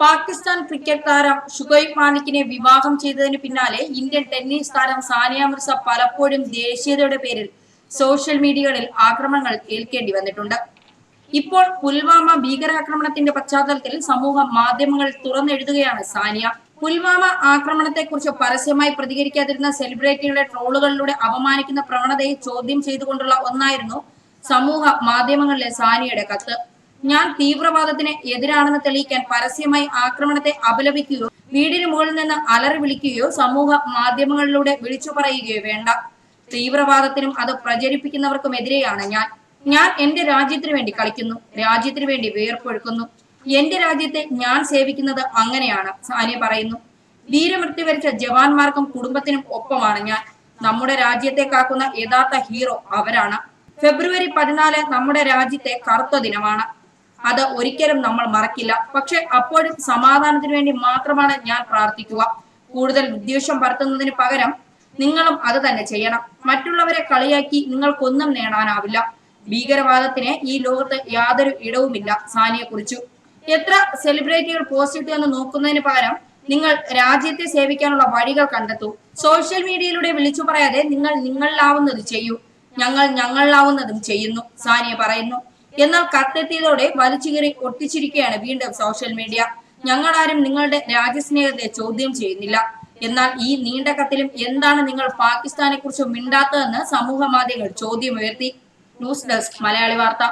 Pakistan cricket താരം ഷുഗൈബ് മാണിക്കിനെ വിവാഹം ചെയ്തതിന് പിന്നാലെ ഇന്ത്യൻ ടെന്നീസ് താരം സാനിയ മിർസ പലപ്പോഴും ദേശീയതയുടെ പേരിൽ സോഷ്യൽ മീഡിയകളിൽ ആക്രമണങ്ങൾ ഏൽക്കേണ്ടി വന്നിട്ടുണ്ട്. ഇപ്പോൾ പുൽവാമ ഭീകരാക്രമണത്തിന്റെ പശ്ചാത്തലത്തിൽ സമൂഹ മാധ്യമങ്ങൾ തുറന്നെഴുതുകയാണ് സാനിയ. പുൽവാമ ആക്രമണത്തെക്കുറിച്ച് പരസ്യമായി പ്രതികരിക്കാതിരുന്ന സെലിബ്രിറ്റികളെ ട്രോളുകളിലൂടെ അപമാനിക്കുന്ന പ്രവണതയെ ചോദ്യം ചെയ്തുകൊണ്ടുള്ള ഒന്നായിരുന്നു സമൂഹ മാധ്യമങ്ങളിലെ സാനിയയുടെ കത്ത്. ഞാൻ തീവ്രവാദത്തിന് എതിരാണെന്ന് തെളിയിക്കാൻ പരസ്യമായി ആക്രമണത്തെ അപലപിക്കുകയോ വീടിന് മുകളിൽ നിന്ന് അലറി വിളിക്കുകയോ സമൂഹ മാധ്യമങ്ങളിലൂടെ വിളിച്ചു പറയുകയോ വേണ്ട. തീവ്രവാദത്തിനും അത് പ്രചരിപ്പിക്കുന്നവർക്കും പ്രചരിപ്പിക്കുന്നവർക്കുമെതിരെയാണ് ഞാൻ. ഞാൻ എന്റെ രാജ്യത്തിനു വേണ്ടി കളിക്കുന്നു രാജ്യത്തിനു വേണ്ടി വേർപ്പൊഴുക്കുന്നു എന്റെ രാജ്യത്തെ ഞാൻ സേവിക്കുന്നത് അങ്ങനെയാണ് സാനിയ പറയുന്നു. വീരമൃത്യു വരിച്ച ജവാന്മാർക്കും കുടുംബത്തിനും ഒപ്പമാണ് ഞാൻ. നമ്മുടെ രാജ്യത്തെ കാക്കുന്ന യഥാർത്ഥ ഹീറോ അവരാണ്. ഫെബ്രുവരി പതിനാല് നമ്മുടെ രാജ്യത്തെ കറുത്ത ദിനമാണ്. അത് ഒരിക്കലും നമ്മൾ മറക്കില്ല. പക്ഷെ അപ്പോഴും സമാധാനത്തിന് വേണ്ടി മാത്രമാണ് ഞാൻ പ്രാർത്ഥിക്കുക. കൂടുതൽ വിദ്വേഷം പരത്തുന്നതിന് പകരം നിങ്ങളും അത് തന്നെ ചെയ്യണം. മറ്റുള്ളവരെ കളിയാക്കി നിങ്ങൾക്കൊന്നും നേടാനാവില്ല. ഭീകരവാദത്തിന് ഈ ലോകത്ത് യാതൊരു ഇടവുമില്ല സാനിയെ കുറിച്ചു എത്ര സെലിബ്രിറ്റികൾ പോസ്റ്റ് എന്ന് നോക്കുന്നതിന് പകരം നിങ്ങൾ രാജ്യത്തെ സേവിക്കാനുള്ള വഴികൾ കണ്ടെത്തൂ. സോഷ്യൽ മീഡിയയിലൂടെ വിളിച്ചു പറയാതെ നിങ്ങൾ നിങ്ങളിലാവുന്നത് ചെയ്യൂ. ഞങ്ങൾ ഞങ്ങളിലാവുന്നതും ചെയ്യുന്നു സാനിയ പറയുന്നു. എന്നാൽ കത്തെത്തിയതോടെ വലിച്ചുകീറി ഒട്ടിച്ചിരിക്കുകയാണ് വീണ്ടും സോഷ്യൽ മീഡിയ ഞങ്ങളാരും നിങ്ങളുടെ രാജ്യസ്നേഹത്തെ ചോദ്യം ചെയ്യുന്നില്ല. എന്നാൽ ഈ നീണ്ട കത്തിലും എന്താണ് നിങ്ങൾ പാകിസ്ഥാനെ കുറിച്ച് മിണ്ടാത്തതെന്ന് സമൂഹ മാധ്യമങ്ങൾ ചോദ്യമുയർത്തി ന്യൂസ് ഡെസ്ക് മലയാളി വാർത്ത.